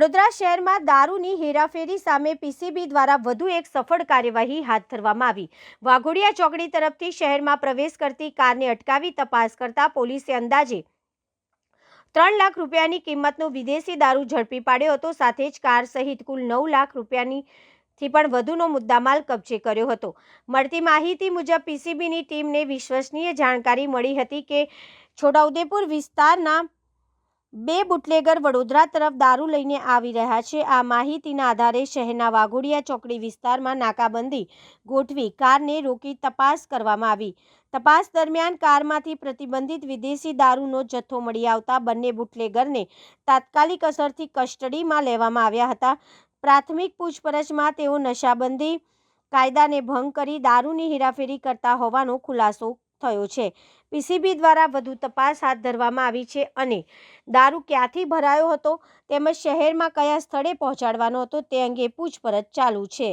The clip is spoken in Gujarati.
વડોદરા શહેરમાં દારૂની હેરાફેરી સામે પીસીબી દ્વારા વધુ એક સફળ કાર્યવાહી હાથ ધરવામાં આવી. વાઘોડિયા ચોકડી તરફથી શહેરમાં પ્રવેશ કરતી કારને અટકાવી તપાસ કરતા પોલીસે અંદાજે ત્રણ લાખ રૂપિયાની કિંમતનો વિદેશી દારૂ ઝડપી પાડ્યો હતો, સાથે જ કાર સહિત કુલ નવ લાખ રૂપિયાની થી પણ વધુનો મુદ્દામાલ કબજે કર્યો હતો. મળતી માહિતી મુજબ, પીસીબીની ટીમને વિશ્વસનીય જાણકારી મળી હતી કે છોટાઉદેપુર વિસ્તારના બે બુટલેગર વડોદરા તરફ દારૂ લઈને આવી રહ્યા છે. આ માહિતીના આધારે શહેરના વાઘોડિયા ચોકડી વિસ્તારમાં નાકાબંધી ગોઠવી કારને રોકી તપાસ કરવામાં આવી. તપાસ દરમિયાન કારમાંથી પ્રતિબંધિત વિદેશી દારૂનો જથ્થો મળી આવતા બંને બુટલેગરને તાત્કાલિક અસરથી કસ્ટડીમાં લેવામાં આવ્યા હતા. પ્રાથમિક પૂછપરછમાં તેઓ નશાબંધી કાયદાને ભંગ કરી દારૂની હેરાફેરી કરતા હોવાનો ખુલાસો થયો છે. પીસીબી દ્વારા વધુ તપાસ હાથ ધરવામાં આવી છે અને દારૂ ક્યાંથી ભરાયો હતો? તેમજ શહેરમાં કયા સ્થળે પહોંચાડવાનો હતો? તે અંગે પૂછપરછ ચાલુ છે.